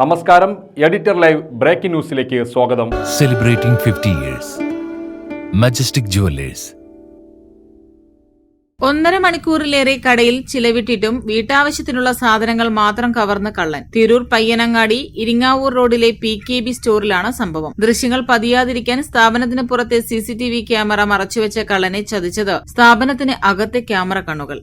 നമസ്കാരം editor live breaking ന്യൂസിലേക്ക് സ്വാഗതം. Celebrating fifty years Majestic Jewellers ഒന്നര മണിക്കൂറിലേറെ കടയിൽ ചിലവിട്ടിട്ടും വീട്ടാവശ്യത്തിനുള്ള സാധനങ്ങൾ മാത്രം കവർന്ന് കള്ളൻ. തിരൂർ പയ്യനങ്ങാടി ഇരിങ്ങാവൂർ റോഡിലെ പി കെ ബി സ്റ്റോറിലാണ് സംഭവം. ദൃശ്യങ്ങൾ പതിയാതിരിക്കാൻ സ്ഥാപനത്തിന് പുറത്തെ സിസിടിവി ക്യാമറ മറച്ചുവെച്ച കള്ളനെ ചതിച്ചത് സ്ഥാപനത്തിന് അകത്തെ ക്യാമറ കണ്ണുകൾ.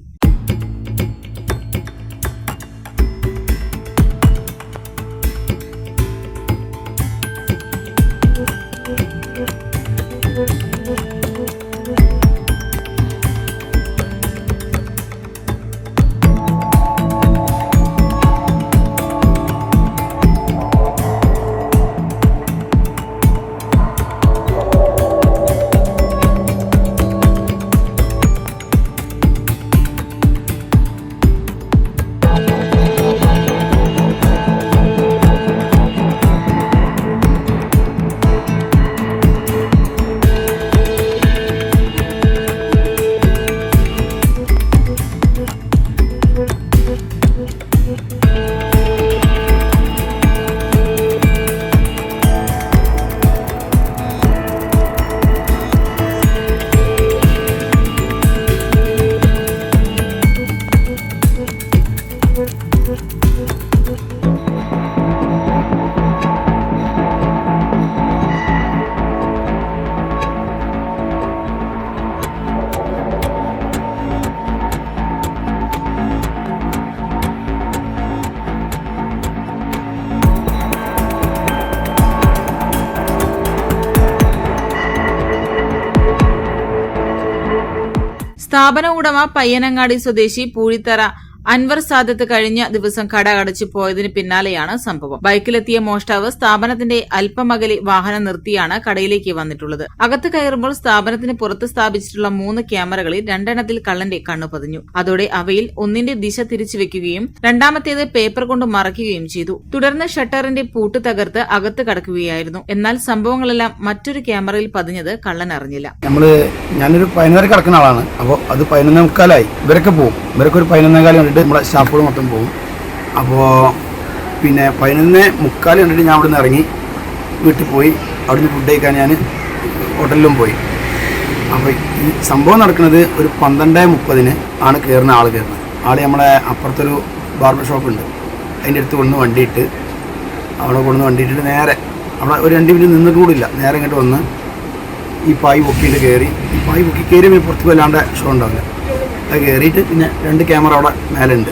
സ്ഥാപന ഉടമ പയ്യനങ്ങാടി സ്വദേശി പൂഴിത്തറ അൻവർ സാദത്ത് കഴിഞ്ഞ ദിവസം കട അടച്ചു പോയതിന് പിന്നാലെയാണ് സംഭവം. ബൈക്കിലെത്തിയ മോഷ്ടാവ് സ്ഥാപനത്തിന്റെ അല്പമകലി വാഹനം നിർത്തിയാണ് കടയിലേക്ക് വന്നിട്ടുള്ളത്. അകത്ത് കയറുമ്പോൾ സ്ഥാപനത്തിന് പുറത്ത് സ്ഥാപിച്ചിട്ടുള്ള മൂന്ന് ക്യാമറകളിൽ രണ്ടെണ്ണത്തിൽ കള്ളന്റെ കണ്ണു പതിഞ്ഞു. അതോടെ അവയിൽ ഒന്നിന്റെ ദിശ തിരിച്ചു വെക്കുകയും രണ്ടാമത്തേത് പേപ്പർ കൊണ്ട് മറയ്ക്കുകയും ചെയ്തു. തുടർന്ന് ഷട്ടറിന്റെ പൂട്ട് തകർത്ത് അകത്ത് കടക്കുകയായിരുന്നു. എന്നാൽ സംഭവങ്ങളെല്ലാം മറ്റൊരു ക്യാമറയിൽ പതിഞ്ഞത് കള്ളൻ അറിഞ്ഞില്ല. നമ്മൾ ഞാനൊരു പതിനൊന്നര കടക്കുന്ന ആളാണ്. അപ്പോൾ അത് പതിനൊന്നേ മുക്കാലായി. ഇവരൊക്കെ പോകും ഇവരൊക്കെ ഒരു പതിനൊന്നേ കാലം കണ്ടിട്ട് നമ്മളെ സ്റ്റാഫുകൾ മൊത്തം പോകും. അപ്പോൾ പിന്നെ പതിനൊന്ന് മുക്കാൽ കണ്ടിട്ട് ഞാൻ അവിടെ നിന്ന് ഇറങ്ങി വീട്ടിൽ പോയി. അവിടുന്ന് ഫുഡ് കഴിക്കാൻ ഞാൻ ഹോട്ടലിലും പോയി. അപ്പോൾ ഈ സംഭവം നടക്കുന്നത് ഒരു പന്ത്രണ്ട് മുപ്പതിന് ആണ് കയറുന്ന ആൾ കയറുന്നത്. ആൾ നമ്മളെ അപ്പുറത്തൊരു ബാർബർ ഷോപ്പ് ഉണ്ട്. അതിന്റെ അടുത്ത് കൊണ്ടുവന്ന് വണ്ടിയിട്ട് അവിടെ കൊണ്ടുവന്ന് വണ്ടിയിട്ടിട്ട് നേരെ അവിടെ ഒരു രണ്ട് മിനിറ്റ് നിന്നിട്ട് നേരെ ഇങ്ങോട്ട് വന്ന് ഈ പായ് പൊക്കിയിട്ട് കയറി. ഈ പായ് പൊക്കി കയറി പുറത്ത് വല്ലാണ്ട് ഷോ ഉണ്ടാവില്ല. കയറിയിട്ട് പിന്നെ രണ്ട് ക്യാമറ അവിടെ മേലുണ്ട്.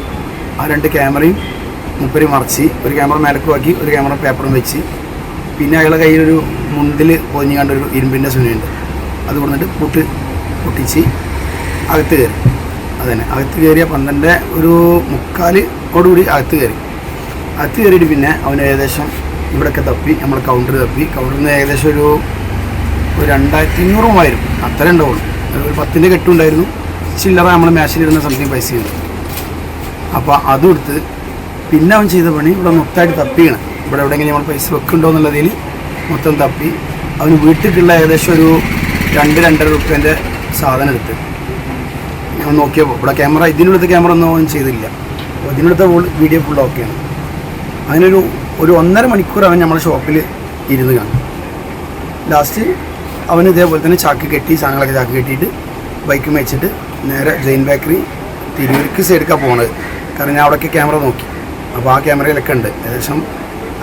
ആ രണ്ട് ക്യാമറയും മുപ്പരി മറച്ച് ഒരു ക്യാമറ മേലക്കുമാക്കി ഒരു ക്യാമറ പേപ്പറും വെച്ച്. പിന്നെ അയാളെ കയ്യിലൊരു മുണ്ടിൽ പൊതിഞ്ഞ് കണ്ട ഒരു ഇരുമ്പിന്റെ സുനയുണ്ട്. അത് കൊണ്ടിട്ട് പൊട്ട് പൊട്ടിച്ച് അകത്ത് കയറി. അതന്നെ. അകത്ത് കയറിയ പന്ത്രണ്ട് ഒരു മുക്കാലോടുകൂടി അകത്ത് കയറി. അകത്ത് കയറിയിട്ട് പിന്നെ അവൻ ഏകദേശം ഇവിടെയൊക്കെ തപ്പി നമ്മൾ കൗണ്ടർ തപ്പി. കൗണ്ടറിൽ നിന്ന് ഏകദേശം ഒരു ഒരു രണ്ടായിരത്തി അഞ്ഞൂറ് മൂവായിരം അത്ര ഉണ്ടാവുള്ളൂ. ഒരു പത്തിന്റെ കെട്ടുണ്ടായിരുന്നു ചില്ലറ നമ്മൾ മേശയിലിടുന്ന സംതിങ് പൈസയുണ്ട്. അപ്പോൾ അതും എടുത്ത് പിന്നെ അവൻ ചെയ്ത പണി ഇവിടെ മൊത്തമായിട്ട് തപ്പിയാണ്. ഇവിടെ എവിടെയെങ്കിലും നമ്മൾ പൈസ വെക്കുന്നുണ്ടോ എന്നുള്ളതിൽ മൊത്തം തപ്പി. അവന് വീട്ടിലേക്കുള്ള ഏകദേശം ഒരു രണ്ട് രണ്ടര രൂപേന്റെ സാധനം എടുത്ത്. ഞാൻ നോക്കിയപ്പോൾ ഇവിടെ ക്യാമറ ഇതിനുള്ളത്തെ ക്യാമറ ഒന്നും അവൻ ചെയ്തില്ല. ഫുൾ വീഡിയോ ഫുൾ ഓക്കെയാണ് അതിനൊരു ഒരു ഒന്നര മണിക്കൂർ അവൻ നമ്മുടെ ഷോപ്പിൽ ഇരുന്ന് കാണും. ലാസ്റ്റ് അവൻ ഇതേപോലെ തന്നെ ചാക്ക് കെട്ടി സാധനങ്ങളൊക്കെ ചാക്ക് കെട്ടിയിട്ട് ബൈക്ക് വെച്ചിട്ട് നേരെ ജെയിൻ ബേക്കറി തിരൂർക്ക് സൈഡിലേക്കാണ് പോണത്. കാരണം ഞാൻ അവിടെയൊക്കെ ക്യാമറ നോക്കി. അപ്പോൾ ആ ക്യാമറയിലൊക്കെ ഉണ്ട്. ഏകദേശം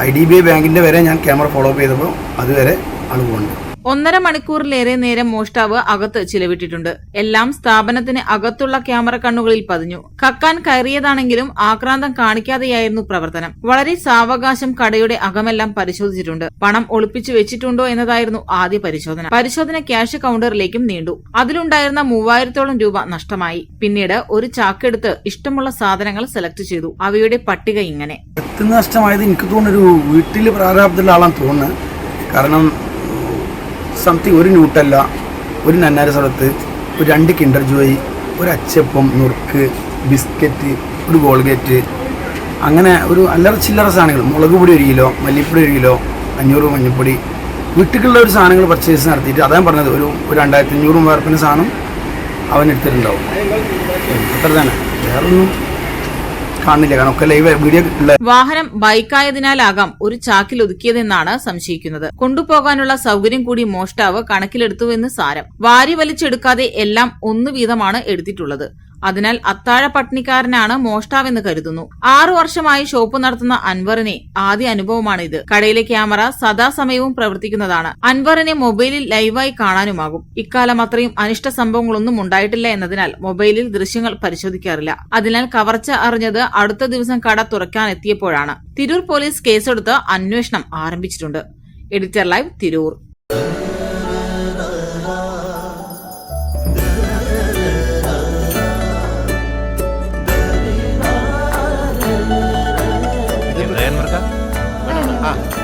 ഐ ഡി ബി ഐ ബാങ്കിന്റെ വരെ ഞാൻ ക്യാമറ ഫോളോ അപ്പ് ചെയ്തപ്പോൾ അതുവരെ ആൾ പോകുന്നുണ്ട് ഒന്നര മണിക്കൂറിലേറെ നേരം മോഷ്ടാവ് അകത്ത് ചിലവിട്ടിട്ടുണ്ട്. എല്ലാം സ്ഥാപനത്തിന് അകത്തുള്ള ക്യാമറ കണ്ണുകളിൽ പതിഞ്ഞു. കക്കാൻ കയറിയതാണെങ്കിലും ആക്രാന്തം കാണിക്കാതെയായിരുന്നു പ്രവർത്തനം. വളരെ സാവകാശം കടയുടെ അകമെല്ലാം പരിശോധിച്ചിട്ടുണ്ട്. പണം ഒളിപ്പിച്ചു വെച്ചിട്ടുണ്ടോ എന്നതായിരുന്നു ആദ്യ പരിശോധന. പരിശോധന ക്യാഷ് കൗണ്ടറിലേക്കും നീണ്ടു. അതിലുണ്ടായിരുന്ന മൂവായിരത്തോളം രൂപ നഷ്ടമായി. പിന്നീട് ഒരു ചാക്കെടുത്ത് ഇഷ്ടമുള്ള സാധനങ്ങൾ സെലക്ട് ചെയ്തു. അവയുടെ പട്ടിക ഇങ്ങനെ. നഷ്ടമായത് എനിക്ക് തോന്നുന്നു ഒരു വീട്ടിൽ പ്രാരാബ്ദമുള്ള ആളാണെന്ന് തോന്നുന്നത് കാരണം സംതിങ് ഒരു ന്യൂട്ടല്ല ഒരു നന്നാര സ്ഥലത്ത് ഒരു രണ്ട് കിൻഡർ ജോയി ഒരു അച്ചപ്പം നുറുക്ക് ബിസ്ക്കറ്റ് ഒരു ഗോൾഗേറ്റ് അങ്ങനെ ഒരു അല്ലറ ചില്ലറ സാധനങ്ങൾ. മുളക് പൊടി ഒരു കിലോ മല്ലിപ്പൊടി ഒരു കിലോ അഞ്ഞൂറ് മഞ്ഞൾപ്പൊടി വീട്ടിലുള്ള ഒരു സാധനങ്ങൾ പർച്ചേസ് നടത്തിയിട്ട് അതാണ് പറഞ്ഞത് ഒരു ഒരു രണ്ടായിരത്തി അഞ്ഞൂറ് മൂവായിരപ്പിന് സാധനം അവൻ എടുത്തിട്ടുണ്ടാവും. അത്ര തന്നെ വേറൊന്നും കാണുന്നില്ല. വീഡിയോ വാഹനം ബൈക്കായതിനാലാകാം ഒരു ചാക്കിൽ ഒതുക്കിയതെന്നാണ് സംശയിക്കുന്നത്. കൊണ്ടുപോകാനുള്ള സൗകര്യം കൂടി മോഷ്ടാവ് കണക്കിലെടുത്തുവെന്ന് സാരം. വാരി വലിച്ചെടുക്കാതെ എല്ലാം ഒന്നു വീതമാണ് എടുത്തിട്ടുള്ളത്. അതിനാൽ അത്താഴ പട്ടിണിക്കാരനാണ് മോഷ്ടാവെന്ന് കരുതുന്നു. ആറു വർഷമായി ഷോപ്പ് നടത്തുന്ന അൻവറിനെ ആദ്യ അനുഭവമാണ് ഇത് കടയിലെ ക്യാമറ സദാസമയവും പ്രവർത്തിക്കുന്നതാണ്. അൻവറിനെ മൊബൈലിൽ ലൈവായി കാണാനുമാകും. ഇക്കാലം അത്രയും അനിഷ്ട സംഭവങ്ങളൊന്നും ഉണ്ടായിട്ടില്ല എന്നതിനാൽ മൊബൈലിൽ ദൃശ്യങ്ങൾ പരിശോധിക്കാറില്ല. അതിനാൽ കവർച്ച അറിഞ്ഞത് അടുത്ത ദിവസം കട തുറക്കാൻ എത്തിയപ്പോഴാണ് തിരൂർ പോലീസ് കേസെടുത്ത് അന്വേഷണം ആരംഭിച്ചിട്ടുണ്ട്. Editor live Tirur.